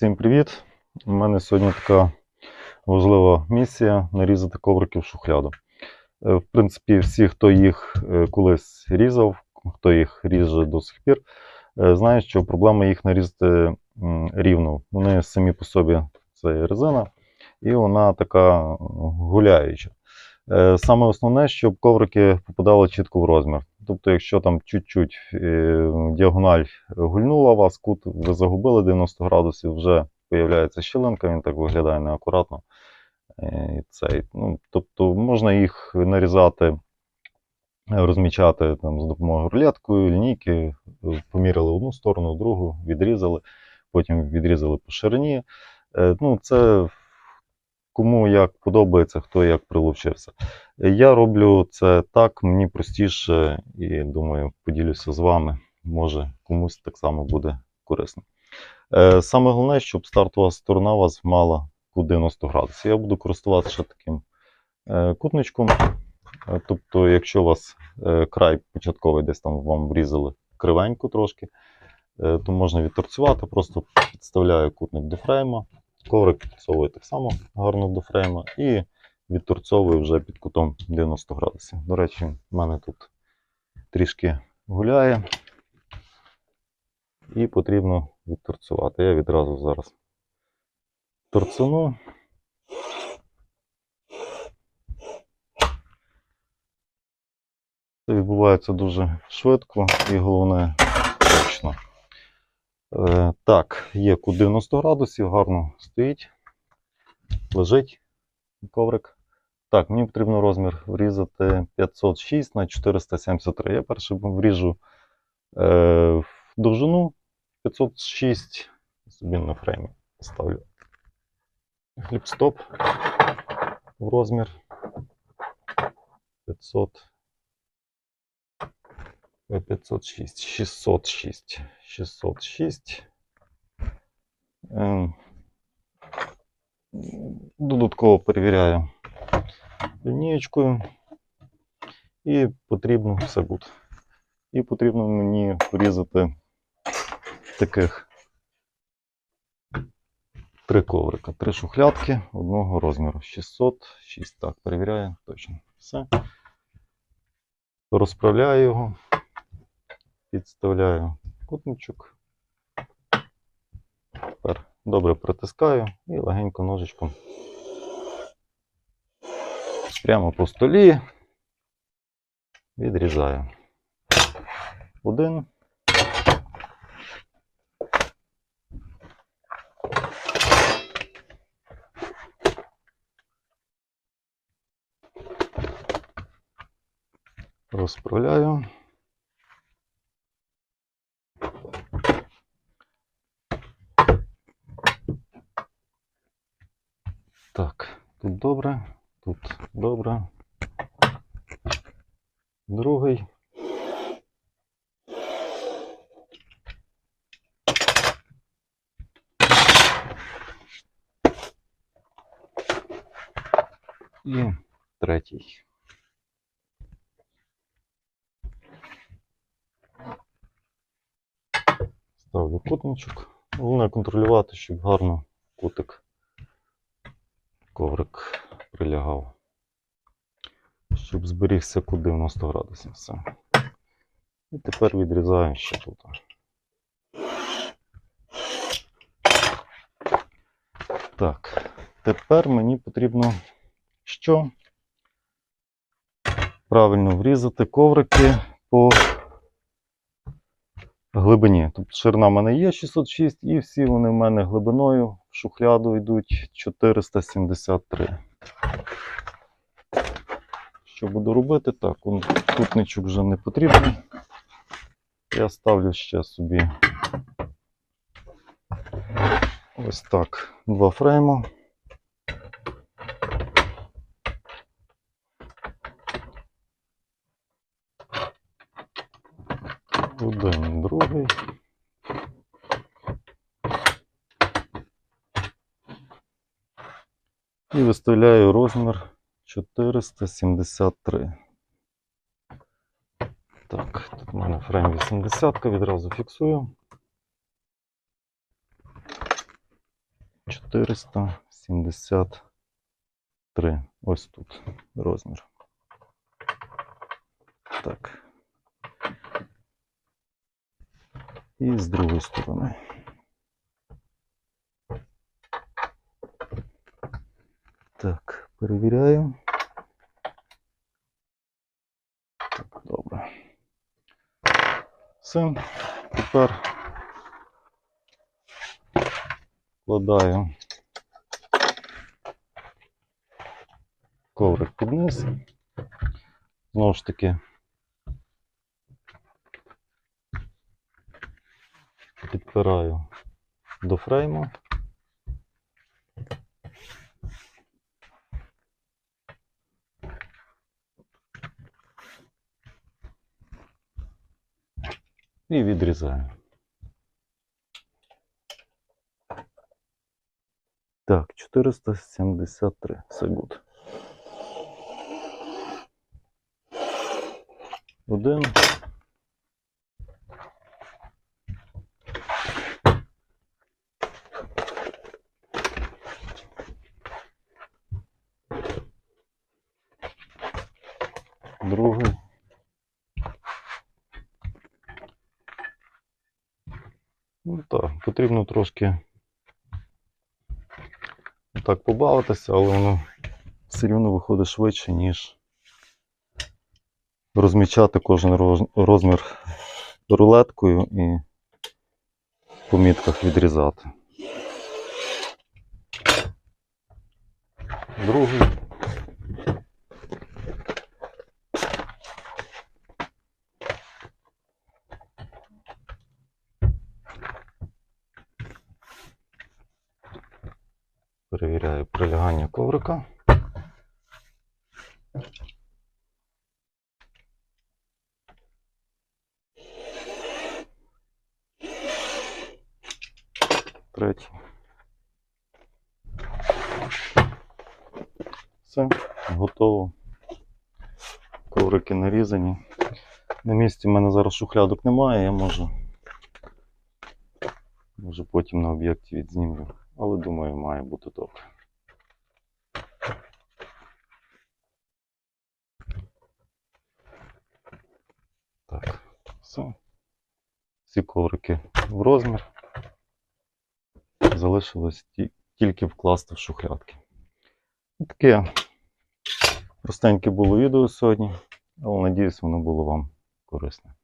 Всім привіт! У мене сьогодні така важлива місія нарізати коврики в шухляду. Е, В принципі, всі, хто їх е, колись різав, хто їх ріже до сих пір, е, знають, що проблема їх нарізати рівно. Вони самі по собі це резина, і вона така гуляюча. Саме основне, щоб коврики попадали чітко в розмір. Тобто, якщо там чуть-чуть е, діагональ гульнула вас, кут ви загубили 90 градусів, вже появляється щілинка, він так виглядає неакуратно. Е, і Цей, ну, тобто можна їх нарізати, розмічати там, з допомогою рулеткою, лінійки, поміряли одну сторону, другу, відрізали, потім відрізали по ширині. Е, Ну, це кому як подобається, хто як прилучився. Я роблю це так, мені простіше, і думаю, поділюся з вами. Може, комусь так само буде корисно. Е, Саме головне, щоб стартова сторона вас мала кут 90 градусів. Я буду користуватися таким е, кутничком. Е, Тобто, якщо у вас край початковий десь там вам врізали кривенько трошки, то можна відторцювати, просто підставляю кутник до фрейма. Коврик підсовую так само гарно до фрейма і відторцовую вже під кутом 90 градусів. До речі, в мене тут трішки гуляє і потрібно відторцювати. Я відразу зараз торцину. Це відбувається дуже швидко і головне так, є кут 90 градусів, гарно стоїть, лежить коврик. Так, мені потрібно розмір врізати 506 на 473. Я перше вріжу е, в довжину 506, собі на фреймі ставлю хлібстоп в розмір 500. Е, 506, 606, 606. Ем, Додатково перевіряю лінієчкою. І потрібно все буде. І потрібно мені врізати таких три коврика, три шухлядки одного розміру. 606. Так, перевіряю точно. Все. Розправляю його, підставляю кутничок. Тепер добре притискаю і легенько ножичком прямо по столі відрізаю. Один. Розправляю. Так, тут добре, тут добре. Другий. І третій. Ставлю кутничок. Головне контролювати, щоб гарно кутик коврик прилягав. Щоб зберігся кут 90 градусів. Все. І тепер відрізаю ще тут. Так, тепер мені потрібно що? Правильно врізати коврики по глибині. Тобто ширина в мене є 606, і всі вони в мене глибиною в шухляду йдуть 473. Що буду робити? Так, он, кутничок вже не потрібен. Я ставлю ще собі ось так два фрейма. Один, другий. І виставляю розмір 473. Так, тут в мене фрейм 80 відразу фіксую. 473. Ось тут розмір. Так. І з другої сторони. Так, перевіряю. Так, добре. Все. Тепер вкладаю коврик під низ. Знову ж таки. Підпираю до фрейму. І відрізаю. Так, 473. Все гуд. Один. Другий. Ну так, потрібно трошки так побавитися, але воно все рівно виходить швидше, ніж розмічати кожен розмір рулеткою і по мітках відрізати. Другий. Перевіряю прилягання коврика. Третій. Все, готово. Коврики нарізані. На місці в мене зараз шухлядок немає, я можу. Може потім на об'єкті відзнімлю. Але думаю, має бути добре. Так, все. Всі коврики в розмір. Залишилось ті- тільки вкласти в шухлядки. Таке простеньке було відео сьогодні, але надіюсь, воно було вам корисне.